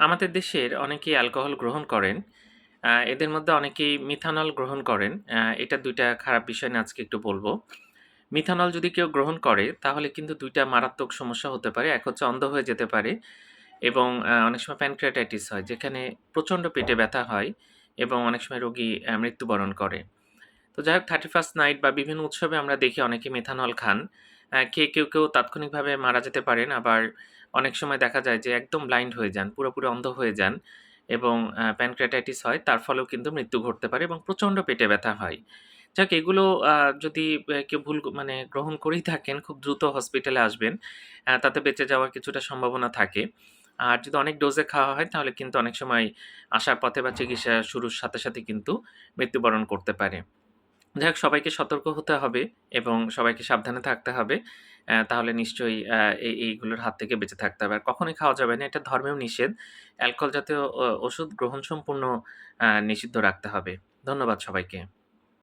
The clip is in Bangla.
আমাদের দেশের অনেকেই অ্যালকোহল গ্রহণ করেন। এদের মধ্যে অনেকেই মিথানল গ্রহণ করেন। এটা ২ টা খারাপ বিষয় নিয়ে আজকে একটু বলব মিথানল যদি কেউ গ্রহণ করে, তাহলে কিন্তু দুইটা মারাত্মক সমস্যা হতে পারে। এক হচ্ছে অন্ধ হয়ে যেতে পারে এবং অনেক সময় প্যানক্রিয়াটাইটিস হয়, যেখানে প্রচণ্ড পেটে ব্যথা হয় এবং অনেক সময় রোগী মৃত্যুবরণ করে। তো যাই হোক 31st নাইট বা বিভিন্ন উৎসবে আমরা দেখি অনেকে মিথানল খান। খেয়ে কেউ, কেউ তাৎক্ষণিকভাবে মারা যেতে পারেন। আবার অনেক সময় দেখা যায় যে একদম ব্লাইন্ড হয়ে যান, পুরোপুরি অন্ধ হয়ে যান এবং প্যানক্রিয়াটাইটিস হয় তার ফলেও কিন্তু মৃত্যু ঘটতে পারে এবং প্রচণ্ড পেটে ব্যথা হয়। যাক এগুলো যদি কেউ ভুল মানে গ্রহণ করেই থাকেন খুব দ্রুত হসপিটালে আসবেন। তাতে বেঁচে যাওয়ার কিছুটা সম্ভাবনা থাকে। আর যদি অনেক ডোজে খাওয়া হয় তাহলে কিন্তু অনেক সময় আসার পথে বা চিকিৎসা শুরুর সাথে, সাথে কিন্তু মৃত্যুবরণ করতে পারে। যাই হোক সবাইকে সতর্ক হতে হবে এবং সবাইকে সাবধানে থাকতে হবে। তাহলে নিশ্চয়ই এই, এইগুলোর হাত থেকে বেঁচে থাকতে হবে। আর কখনোই খাওয়া যাবে না। এটা ধর্মেও নিষেধ। অ্যালকোহল জাতীয় ওষুধ গ্রহণ সম্পূর্ণ নিষিদ্ধ রাখতে হবে। ধন্যবাদ সবাইকে।